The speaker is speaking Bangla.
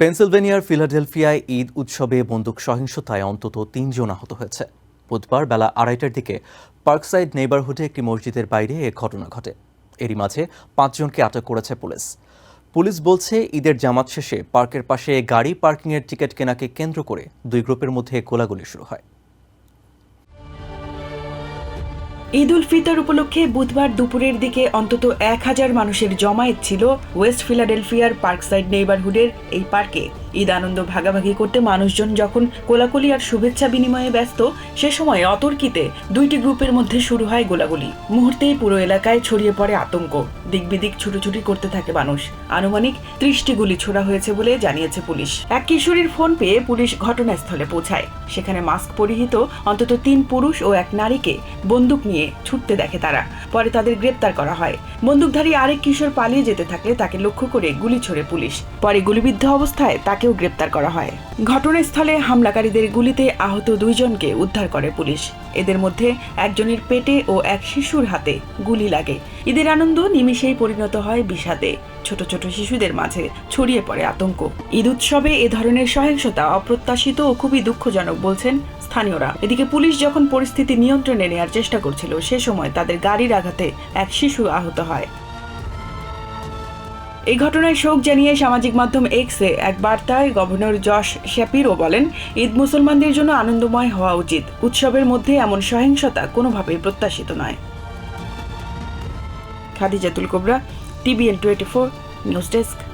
পেনসিলভেনিয়ার ফিলাডেলফিয়ায় ঈদ উৎসবে বন্দুক সহিংসতায় অন্তত তিনজন আহত হয়েছে। বুধবার বেলা আড়াইটার দিকে পার্কসাইড নেইবারহুডে একটি মসজিদের বাইরে এ ঘটনা ঘটে। এরই মাঝে পাঁচজনকে আটক করেছে পুলিশ। পুলিশ বলছে, ঈদের জামাত শেষে পার্কের পাশে গাড়ি পার্কিংয়ের টিকিট কেনাকে কেন্দ্র করে দুই গ্রুপের মধ্যে গোলাগুলি শুরু হয়। ঈদ উল ফিতর উপলক্ষে বুধবার দুপুরের দিকে অন্তত এক হাজার মানুষের জমায়েত ছিল ওয়েস্ট ফিলাডেলফিয়ার পার্কসাইড নেইবারহুডের এই পার্কে। ঈদ আনন্দ ভাগাভাগি করতে মানুষজন যখন কোলাকুলি আর শুভেচ্ছা বিনিময়ে ব্যস্ত, সে সময় অতর্কিতে দুইটি গ্রুপের মধ্যে শুরু হয় গোলাগুলি। মুহূর্তেই পুরো এলাকায় ছড়িয়ে পড়ে আতঙ্ক। দিকবিদিক ছুটোছুটি করতে থাকে মানুষ। আনুমানিক ত্রিশটি গুলি ছোড়া হয়েছে বলে জানিয়েছে পুলিশ। এক কিশোরীর ফোন পেয়ে পুলিশ ঘটনাস্থলে পৌঁছায়। সেখানে মাস্ক পরিহিত অন্তত তিন পুরুষ ও এক নারীকে বন্দুক নিয়ে ছুটতে দেখে তারা। পরে তাদের গ্রেপ্তার করা হয়। বন্দুকধারী আরেক কিশোর পালিয়ে যেতে থাকলে তাকে লক্ষ্য করে গুলি ছোড়ে পুলিশ। পরে গুলিবিদ্ধ অবস্থায় তাকেও গ্রেপ্তার করা হয়। ঘটনাস্থলে হামলাকারীদের গুলিতে আহত দুইজনকে উদ্ধার করে পুলিশ। এদের মধ্যে একজনের পেটে ও এক শিশুর হাতে গুলি লাগে। ঈদের আনন্দ নিমিষেই পরিণত হয় বিষাদে। ছোট ছোট শিশুদের মাঝে ছড়িয়ে পড়ে আতঙ্ক। ঈদ উৎসবে এ ধরনের সহিংসতা অপ্রত্যাশিত ও খুবই দুঃখজনক বলছেন স্থানীয়রা। এদিকে পুলিশ যখন পরিস্থিতি নিয়ন্ত্রণে নেওয়ার চেষ্টা করছিল সে সময় তাদের গাড়ির আঘাতে এক শিশু আহত হয়। এই ঘটনায় শোক জানিয়ে সামাজিক মাধ্যম এক্সে এক বার্তায় গভর্নর যশ শ্যাপিরো বলেন, ঈদ মুসলমানদের জন্য আনন্দময় হওয়া উচিত। উৎসবের মধ্যে এমন সহিংসতা কোনোভাবেই প্রত্যাশিত নয়। Khadijatul Kobra, TVN twenty four, news desk.